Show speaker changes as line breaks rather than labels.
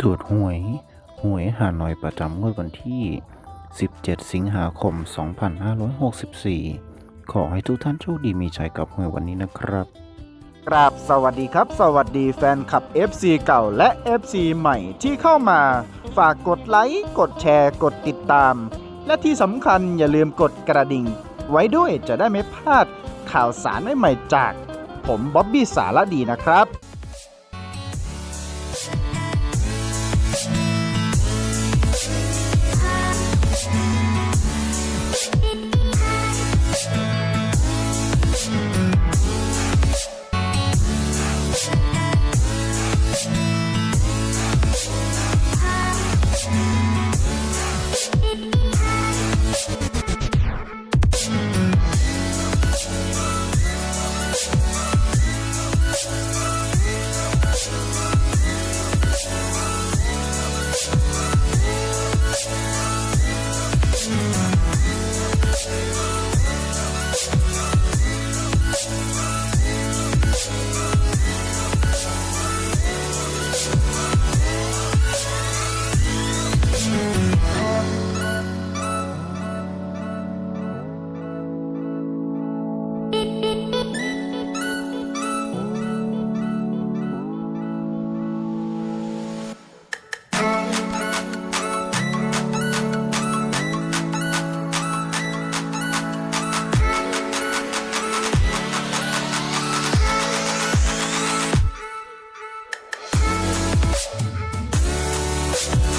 ตรวจหวย หวยหาหน่อยประจำงวดวันที่ 17 สิงหาคม 2564 ขอให้ทุกท่านโชคดีมีชัยกับหวยวันนี้นะครับ
กราบสวัสดีครับ สวัสดีแฟนคลับ FC เก่าและ FC ใหม่ที่เข้ามา ฝากกดไลค์ กดแชร์ กดติดตาม และที่สำคัญอย่าลืมกดกระดิ่ง ไว้ด้วยจะได้ไม่พลาดข่าวสารใหม่ๆจาก ผมบ๊อบบี้สารดีนะครับ